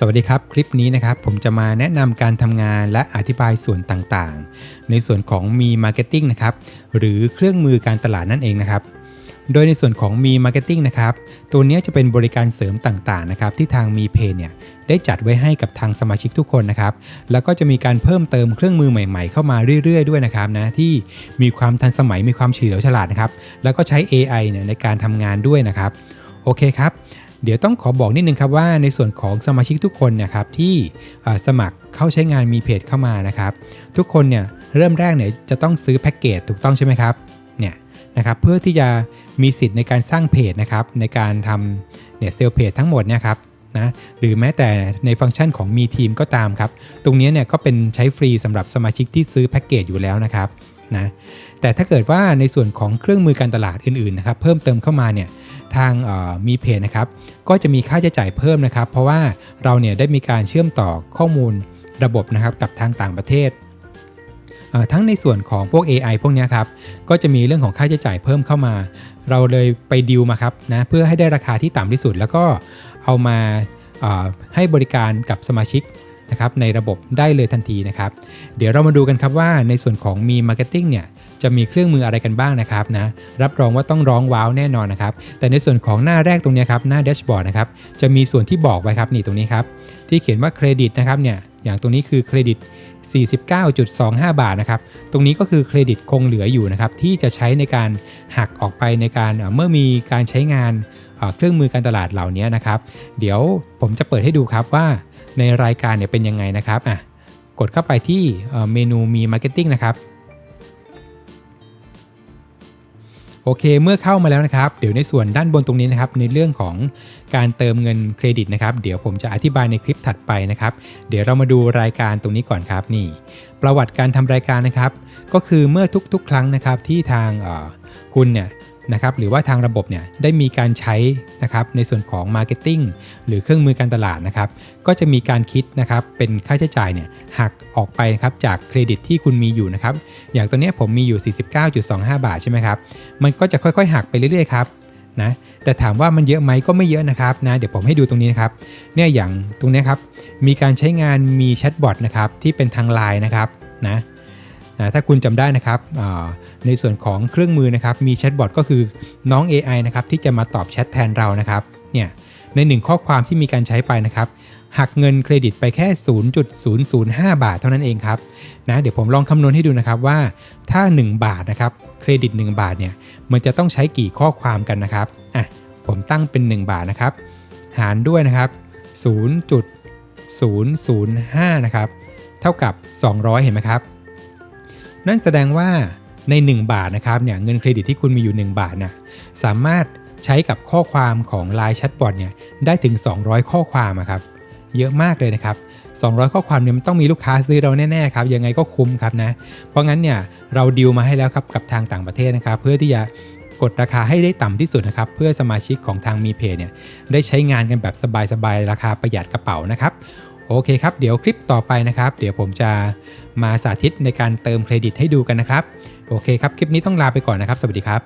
สวัสดีครับ คลิปนี้นะครับผมจะมาแนะนำการทำงานและอธิบายส่วนต่างๆ ในส่วนของมีมาร์เก็ตติ้งนะครับหรือเครื่องมือการตลาดนั่นเองนะครับ โดยในส่วนของมีมาร์เก็ตติ้งนะครับตัวนี้จะเป็นบริการเสริมต่างๆนะครับที่ทางมีเพเนี่ยได้จัดไว้ให้กับทางสมาชิกทุกคนนะครับ แล้วก็จะมีการเพิ่มเติมเครื่องมือใหม่ๆ เข้ามาเรื่อยๆ ด้วยนะครับนะที่มีความทันสมัยมีความเฉลียวฉลาดนะครับแล้วก็ใช้ AI เนี่ยในการทำงานด้วยนะครับโอเคครับ เดี๋ยวต้องขอบอกนิดนึงครับว่าในส่วนของสมาชิกทุกคนนะครับที่สมัครเข้าใช้งานมีเพจเข้ามานะครับ ทุกคนเนี่ยเริ่มแรกเนี่ยจะต้องซื้อแพ็กเกจถูกต้องใช่ไหมครับเนี่ยนะครับเพื่อที่จะมีสิทธิ์ในการสร้างเพจนะครับในการทำเนี่ยเซลล์เพจทั้งหมดเนี่ยครับนะหรือแม้แต่ในฟังก์ชันของมีทีมก็ตามครับ ตรงนี้เนี่ยก็เป็นใช้ฟรีสำหรับสมาชิกที่ซื้อแพ็กเกจอยู่แล้วนะครับนะแต่ถ้าเกิดว่าในส่วนของเครื่องมือการตลาดอื่นๆนะครับเพิ่มเติมเข้ามาเนี่ย ทางมีเพจนะครับ ก็จะมีค่าใช้จ่ายเพิ่มนะครับ เพราะว่าเราเนี่ยได้มีการเชื่อมต่อข้อมูลระบบนะครับกับทางต่างประเทศ ทั้งในส่วนของพวก AI พวกนี้ครับ ก็จะมีเรื่องของค่าใช้จ่ายเพิ่มเข้ามา เราเลยไปดิวมาครับนะเพื่อให้ได้ราคาที่ต่ำที่สุด แล้วก็เอามาให้บริการกับสมาชิก นะครับในระบบได้เลยทันทีนะครับ เดี๋ยวเรามาดูกันครับว่าในส่วนของมีมาร์เก็ตติ้งเนี่ยจะมีเครื่องมืออะไรกันบ้างนะครับนะรับรองว่าต้องร้องว้าวแน่นอนนะครับ แต่ในส่วนของหน้าแรกตรงนี้ครับหน้าแดชบอร์ดนะครับจะมีส่วนที่บอกไว้ครับนี่ตรงนี้ครับที่เขียนว่าเครดิตนะครับเนี่ยอย่างตรงนี้คือเครดิต 49.25 บาทนะครับ ตรงนี้ก็คือเครดิตคงเหลืออยู่นะครับ ที่จะใช้ในการหักออกไปในการเมื่อมีการใช้งานเครื่องมือการตลาดเหล่านี้นะครับ เดี๋ยวผมจะเปิดให้ดูครับว่า ในรายการเนี่ยเป็นยังไงนะครับอะกดเข้าไปที่เมนูมีมาร์เก็ตติ้งนะครับโอเค เมื่อเข้ามาแล้วนะครับ เดี๋ยวในส่วนด้านบนตรงนี้นะครับ ในเรื่องของการเติมเงินเครดิตนะครับ เดี๋ยวผมจะอธิบายในคลิปถัดไปนะครับ เดี๋ยวเรามาดูรายการตรงนี้ก่อนครับนี่ ประวัติการทำรายการนะครับ ก็คือเมื่อทุกๆ ครั้งนะครับที่ทางคุณเนี่ย นะครับหรือว่าทางระบบเนี่ยได้มีการใช้นะครับในส่วนของ Marketing หรือเครื่องมือการตลาดนะครับก็จะมีการคิดนะครับเป็นค่าใช้จ่ายเนี่ยหักออกไปครับจากเครดิตที่คุณมีอยู่นะครับอย่างตัวนี้ผมมีอยู่ 49.25 บาทใช่ไหมครับมันก็จะค่อยๆ หักไปเรื่อยๆครับนะแต่ถามว่ามันเยอะไหมก็ไม่เยอะนะครับนะเดี๋ยวผมให้ดูตรงนี้นะครับเนี่ยอย่างตรงนี้ครับมีการใช้งานมีแชทบอทนะครับที่เป็นทางไลน์นะครับนะ นะถ้าคุณจำได้นะครับในส่วนของเครื่องมือนะครับมีแชทบอทก็คือน้อง AI นะครับที่จะมาตอบแชทแทนเรานะครับเนี่ยในหนึ่งข้อความที่มีการใช้ไปนะครับหักเงินเครดิตไปแค่ 0.005 บาทเท่านั้นเองครับนะเดี๋ยวผมลองคำนวณให้ดูนะครับว่าถ้า 1 บาทนะครับเครดิต 1 บาทเนี่ยมันจะต้องใช้กี่ข้อความกันนะครับอะผมตั้งเป็น 1 บาทนะครับ หารด้วยนะครับ 0.005 นะครับ เท่ากับ 200 เห็นไหมครับ นั่นแสดงว่าใน 1 บาทนะครับเนี่ยเงินเครดิตที่คุณมีอยู่ 1 บาทนะสามารถใช้กับข้อความของ Line แชทบอทเนี่ยได้ถึง 200 ข้อความครับเยอะมากเลยนะครับ 200 ข้อความเนี่ยมันต้องมีลูกค้าซื้อเราแน่ๆครับยังไงก็คุ้มครับนะ เพราะงั้นเนี่ยเราดีลมาให้แล้วครับกับทางต่างประเทศนะครับ เพื่อที่จะกดราคาให้ได้ต่ำที่สุดนะครับเพื่อสมาชิกของทางมีเพจเนี่ยได้ใช้งานกันแบบสบายๆ ราคาประหยัดกระเป๋านะครับ โอเคครับ เดี๋ยวคลิปต่อไปนะครับ เดี๋ยวผมจะมาสาธิตในการเติมเครดิตให้ดูกันนะครับ โอเคครับ คลิปนี้ต้องลาไปก่อนนะครับ สวัสดีครับ